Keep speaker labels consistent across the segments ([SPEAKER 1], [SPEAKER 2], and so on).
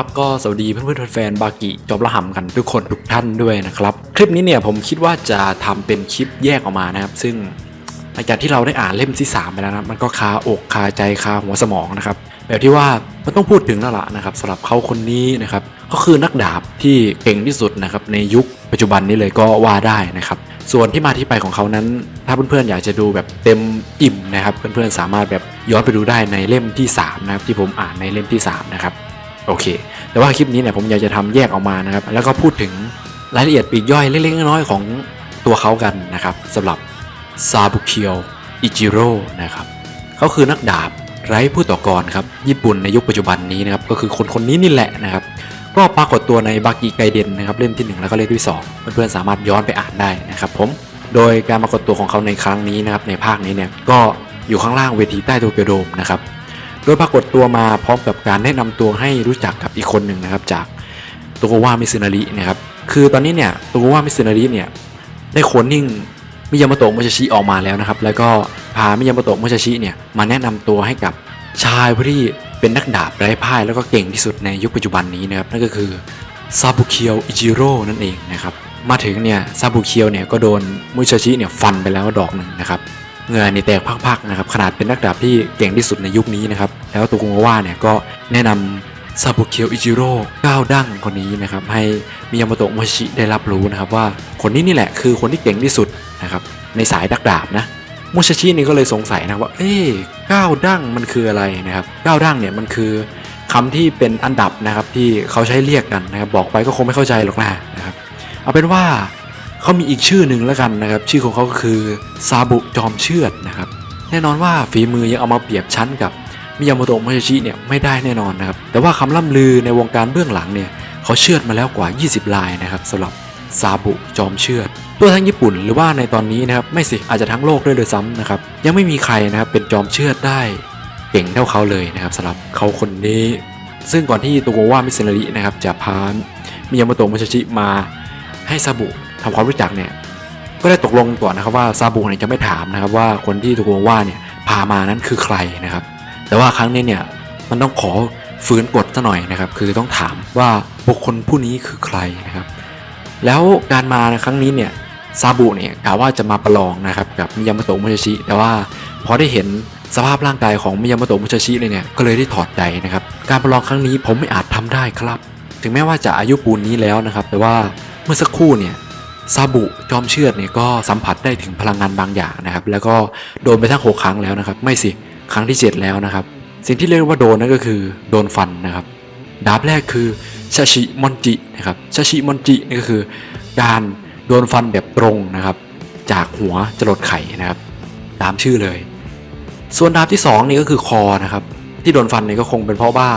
[SPEAKER 1] ครับก็สวัสดีเพื่อนๆแฟนๆบากิจอบละหำกันทุกคนทุกท่านด้วยนะครับ คลิปนี้เนี่ยผมคิดว่าจะทำเป็นคลิปแยกออกมานะครับ ซึ่งหลังจากที่เราได้อ่านเล่มที่ 3 ไปแล้วนะมันก็คาอกคาใจคาหัวสมองนะครับแบบที่ว่ามันต้องพูดถึงแล้วล่ะนะครับสำหรับเขาคนนี้นะครับก็คือนักดาบที่เก่งที่สุดนะครับในยุคปัจจุบันนี้เลยก็ว่าได้นะครับส่วนที่มาที่ไปของเขานั้น ถ้าเพื่อนๆอยากจะดูแบบเต็มอิ่มนะครับเพื่อนๆสามารถแบบย้อนไปดูได้ในเล่มที่3นะครับที่ผมอ่านในเล่มที่3นะครับ โอเค แต่ว่าคลิปนี้เนี่ยผมอยากจะทำแยกออกมานะครับ แล้วก็พูดถึงรายละเอียดปีกย่อยเล็กๆน้อยๆของตัวเขากันนะครับสำหรับซาบุเคียวอิจิโร่นะครับเขาคือนักดาบไร้ผู้ต่อกรครับญี่ปุ่นในยุคปัจจุบันนี้นะครับก็คือคนคนนี้นี่แหละนะครับก็ปรากฏตัวในบากิไกเดนนะครับเล่มที่ 1 แล้วก็เล่มที่ 2 เพื่อนๆสามารถย้อนไปอ่านได้นะครับผมโดยการปรากฏตัวของเขาในครั้งนี้นะครับในภาคนี้เนี่ยก็อยู่ข้างล่างเวทีใต้โตเกียวโดมนะครับ ดยปรากฏตัวมาพร้อมกับการแนะนำตัวให้รู้จักกับอีกคนหนึ่งนะครับ จากโตโกวามิซึนารินะครับ คือตอนนี้เนี่ยโตโกวามิซึนาริเนี่ยได้โคนนิ่งมิยาโมโตะโมชชิออกมาแล้วนะครับ แล้วก็พามิยาโมโตะโมชชิเนี่ยมาแนะนำตัวให้กับชายผู้ที่เป็นนักดาบไร้พ่ายแล้วก็เก่งที่สุดในยุคปัจจุบันนี้นะครับนั่นก็คือซาบุเคียวอิจิโร่นั่นเองนะครับมาถึงเนี่ยซาบุเคียวเนี่ยก็โดนมุชชิเนี่ยฟันไปแล้วดอกหนึ่งนะครับ เงื่อนี่แตกพักๆนะครับขนาดเป็นนักดาบที่เก่งที่สุดในยุคนี้นะครับแล้วตัวกุงว่าเนี่ยก็แนะนำซาบุเคียวอิจิโร่ก้าวดั้งคนนี้นะครับให้มิยาโมโตะโมชิได้รับรู้นะครับว่าคนนี้นี่แหละคือคนที่เก่งที่สุดนะครับในสายนักดาบนะโมชชินี่ก็เลยสงสัยนะว่าเอ๊ะก้าวดั้งมันคืออะไรนะครับก้าวดั้งเนี่ยมันคือคำที่เป็นอันดับนะครับที่เขาใช้เรียกกันนะครับบอกไปก็คงไม่เข้าใจหรอกนะนะครับเอาเป็นว่า เขามีอีกชื่อหนึ่งแล้วกันนะครับ ชื่อของเขาก็คือซาบุจอมเชือดนะครับ แน่นอนว่าฝีมือยังเอามาเปรียบชั้นกับมิยาโมโตะโมชิชิเนี่ยไม่ได้แน่นอนนะครับ แต่ว่าคำล่ำลือในวงการเบื้องหลังเนี่ยเขาเชือดมาแล้วกว่า 20 ลายนะครับสำหรับซาบุจอมเชือดตัวทั้งญี่ปุ่นหรือว่าในตอนนี้นะครับไม่สิอาจจะทั้งโลกด้วยเลยซ้ำนะครับยังไม่มีใครนะครับเป็นจอมเชือดได้เก่งเท่าเขาเลยนะครับสำหรับเขาคนนี้ ซึ่งก่อนที่ตัวว่ามิเซนารินะครับจะพามิยาโมโตะโมชิชิมาให้ซาบุ ทำความรู้จักเนี่ยก็ได้ตกลงก่อนนะครับว่าซาบุเนี่ยจะไม่ถามนะครับว่าคนที่ตัวว่าเนี่ยพามานั้นคือใครนะครับ แต่ว่าครั้งนี้เนี่ยมันต้องขอฟื้นกฎซะหน่อยนะครับ คือต้องถามว่าบุคคลผู้นี้คือใครนะครับ แล้วการมาในครั้งนี้เนี่ยซาบุเนี่ยกล่าวว่าจะมาประลองนะครับกับมิยาโมโตะมุชชิ แต่ว่าพอได้เห็นสภาพร่างกายของมิยาโมโตะมุชชิเลยเนี่ยก็เลยได้ถอดใจนะครับ การประลองครั้งนี้ผมไม่อาจทำได้ครับ ถึงแม้ว่าจะอายุปูนนี้แล้วนะครับ แต่ว่าเมื่อสักครู่เนี่ย ซาบุจอมเชือดเนี่ยก็สัมผัสได้ถึงพลังงานบางอย่างนะครับ แล้วก็โดนไปทั้งหกครั้งแล้วนะครับ ไม่สิครั้งที่ 7 แล้วนะครับ สิ่งที่เรียกว่าโดนนั่นก็คือโดนฟันนะครับ ดาบแรกคือชาชิมอนจินะครับชาชิมอนจินี่ก็คือการโดนฟันแบบตรงนะครับ จากหัวจรดไข่นะครับ ตามชื่อเลย ส่วนดาบที่สองนี่ก็คือคอนะครับ ที่โดนฟันนี่ก็คงเป็นเพราะว่า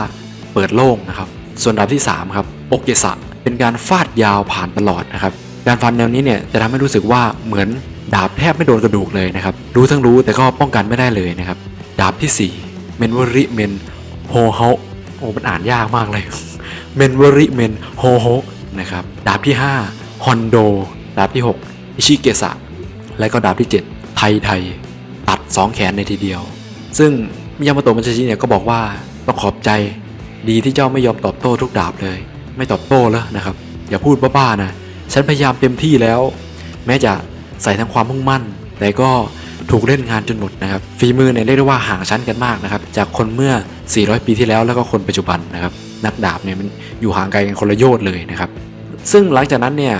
[SPEAKER 1] เปิดโล่งนะครับ ส่วนดาบที่สามครับโอเกสะเป็นการฟาดยาวผ่านตลอดนะครับ การฟันแนวนี้เนี่ยจะทำให้รู้สึกว่าเหมือนดาบแทบไม่โดนกระดูกเลยนะครับ รู้ทั้งรู้แต่ก็ป้องกันไม่ได้เลยนะครับ ดาบที่สี่เมนวริเมนโฮเฮาโอ้มันอ่านยากมากเลย เมนวริเมนโฮโฮนะครับ ดาบที่ 5 ฮอนโด ดาบที่ 6 อิชิเกสะ และก็ดาบที่ 7 ไทไท ตัด 2 แขนในทีเดียว ซึ่งมิยาโมโตะมัชชิเนี่ยก็บอกว่าต้องขอบใจ ดีที่เจ้าไม่ยอมตอบโต้ทุกดาบเลย ไม่ตอบโต้แล้วนะครับ อย่าพูดบ้าๆนะ ฉันพยายามเต็มที่แล้ว แม้จะใส่ทั้งความมุ่งมั่น แต่ก็ถูกเล่นงานจนหมดนะครับฝีมือเนี่ยเรียกได้ว่าห่างชั้นกันมากนะครับจากคนเมื่อ 400 ปีที่แล้วแล้วก็คนปัจจุบันนะครับนักดาบเนี่ยมันอยู่ห่างไกลกันคนละโยชน์เลยนะครับซึ่งหลังจากนั้นเนี่ย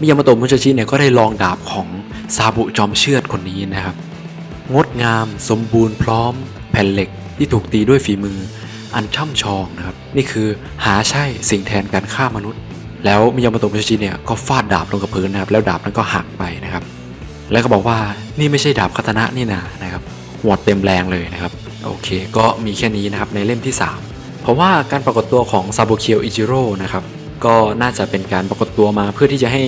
[SPEAKER 1] มิยาโมโตะมุชาชิเนี่ยก็ได้ลองดาบของซาบุจอมเชือดคนนี้นะครับ งดงาม สมบูรณ์พร้อม แผ่นเหล็กที่ถูกตีด้วยฝีมืออันช่ำชองนะครับ นี่คือหาใช่สิ่งแทนการฆ่ามนุษย์ แล้วมิยาโมโตะมุชาชิเนี่ยก็ฟาดดาบลงกับพื้นนะครับแล้วดาบนั้นก็หักไปนะครับ แล้วก็บอกว่านี่ไม่ใช่ดาบคาตนะนี่นานะครับหัวดเต็มแรงเลยนะครับโอเค ก็มีแค่นี้นะครับในเล่มที่ 3 เพราะว่าการปรากฏตัวของซาบุเคียวอิจิโร่นะครับก็น่าจะเป็นการปรากฏตัวมาเพื่อที่จะให้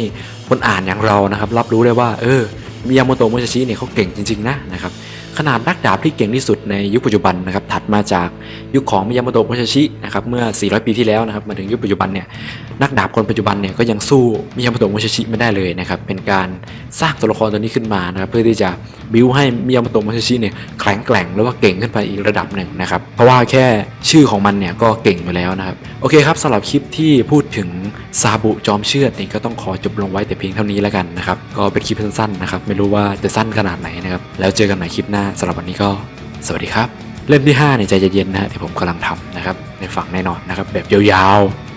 [SPEAKER 1] คนอ่านอย่างเรานะครับ รับรู้ได้ว่า เออมิยาโมโตะมุชชิเนี่ยเขาเก่งจริง ๆ นะนะครับขนาดนักดาบที่เก่งที่สุดในยุคปัจจุบันนะครับถัดมาจากยุคของมิยาโมโตะมุชชินะครับเมื่อ 400 ปีที่แล้วนะครับมาถึงยุคปัจจุบันเนี่ยนักดาบคนปัจจุบันเนี่ยก็ยังสู้มิยาโมโตะมุชชิไม่ได้เลยนะครับเป็นการสร้างตัวละครตัวนี้ขึ้นมานะครับเพื่อที่จะบิวให้มิยาโมโตะมุชชิเนี่ยแข็งแกร่งหรือว่าเก่งขึ้นไปอีกระดับหนึ่งนะครับเพราะว่าแค่ชื่อของมันเนี่ยก็เก่งอยู่แล้วนะครับโอเคครับสำหรับคลิปที่พูดถึงซาบุจอมเชือดนี่ก็ต้องขอจบลงไว้แต่เพียงเท่านี้แล้วกันนะครับก็เป็นคลิปสั้นๆนะครับไม่รู้ว่าจะสั้นขนาดไหนนะครับแล้วเจอกันใหม่คลิปหน้าสำหรับวันนี้ก็สวัสดีครับ เล่มที่5เนี่ยใจเย็นๆนะฮะที่ผมกำลังทำนะครับในฝั่งแน่นอนนะครับแบบยาวๆ